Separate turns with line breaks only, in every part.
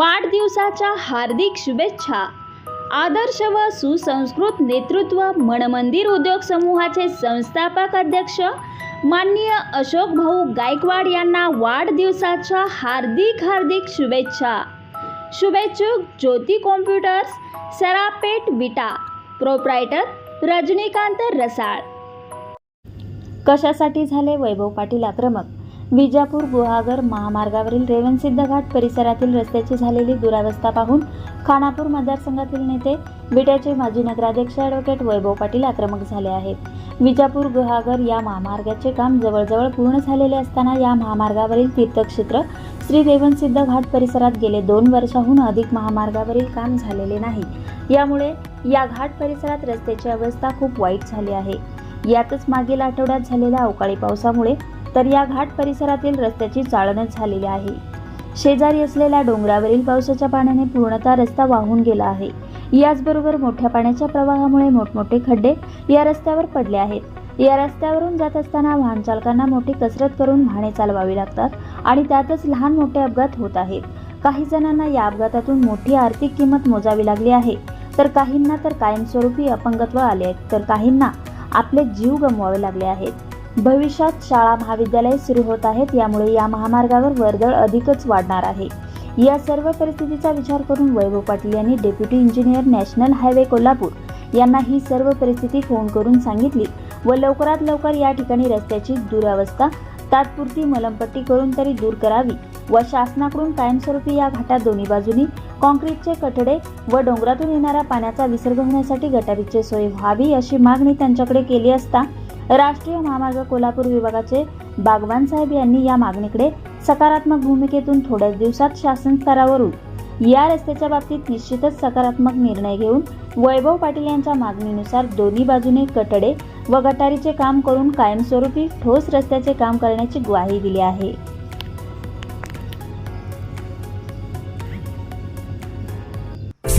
वाढदिवसाच्या हार्दिक शुभेच्छा. आदर्श व सुसंस्कृत नेतृत्व मनमंदिर उद्योग समूहाचे संस्थापक अध्यक्ष माननीय अशोक भाऊ गायकवाड यांना वाढदिवसाच्या हार्दिक हार्दिक शुभेच्छा. शुभेच्छुक ज्योती कॉम्प्युटर्स सरापेट विटा प्रोप्रायटर रजनीकांत रसाळ. कशासाठी झाले वैभव पाटील आक्रमक? विजापूर गुहागर महामार्गावरील रेवणसिद्ध घाट परिसरातील रस्त्याची झालेली दुरावस्था पाहून खानापूर मतदारसंघातील नेते विट्याचे माजी नगराध्यक्ष ॲडव्होकेट वैभव पाटील आक्रमक झाले आहेत. विजापूर गुहागर या महामार्गाचे काम जवळजवळ पूर्ण झालेले असताना या महामार्गावरील तीर्थक्षेत्र श्री रेवणसिद्ध घाट परिसरात गेले दोन वर्षाहून अधिक महामार्गावरील काम झालेले नाही. यामुळे या घाट परिसरात रस्त्याची अवस्था खूप वाईट झाली आहे. यातच मागील आठवड्यात झालेल्या अवकाळी पावसामुळे तर या घाट परिसरातील रस्त्याची चाळणच झालेली आहे. शेजारी असलेल्या डोंगरावरील पावसाच्या पाण्याने पूर्णतः रस्ता वाहून गेला आहे. याचबरोबर मोठ्या पाण्याच्या प्रवाहामुळे मोठमोठे खड्डे या रस्त्यावर पडले आहेत. या रस्त्यावरून जात असताना वाहन चालकांना मोठी कसरत करून वाहने चालवावी लागतात आणि त्यातच लहान मोठे अपघात होत आहेत. काही जणांना या अपघातातून मोठी आर्थिक किंमत मोजावी लागली आहे. तर काहींना तर कायमस्वरूपी अपंगत्व आले आहेत. तर काहींना आपले जीव गमवावे लागले आहेत. भविष्यात शाळा महाविद्यालय सुरू होत आहेत यामुळे या महामार्गावर वर्दळ अधिकच वाढणार आहे. या सर्व परिस्थितीचा विचार करून वैभव पाटील यांनी deputy engineer national highway Kolhapur यांना ही सर्व परिस्थिती फोन करून सांगितली व लवकरात लवकर या ठिकाणी रस्त्याची दुरावस्था तात्पुरती मलमपट्टी करून तरी दूर करावी व शासनाकडून कायमस्वरूपी या घाटात दोन्ही बाजूनी कॉन्क्रीटचे कठडे व डोंगरातून येणाऱ्या पाण्याचा विसर्ग होण्यासाठी गटारीची सोय व्हावी अशी मागणी त्यांच्याकडे केली असता राष्ट्रीय महामार्ग कोल्हापूर विभागाचे बागवान साहेब यांनी या मागणीकडे सकारात्मक भूमिकेतून थोड्याच दिवसात शासन स्तरावरून या रस्त्याच्या बाबतीत निश्चितच सकारात्मक निर्णय घेऊन वैभव पाटील यांच्या मागणीनुसार दोन्ही बाजूने कटडे व गटारीचे काम करून कायमस्वरूपी ठोस रस्त्याचे काम करण्याची ग्वाही दिली आहे.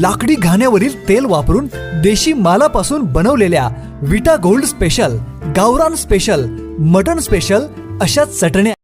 लाकडी घाण्यावरील तेल वापरून देशी मालापासून बनवलेल्या विटा गोल्ड स्पेशल गावरान स्पेशल मटन स्पेशल अशा चटण्या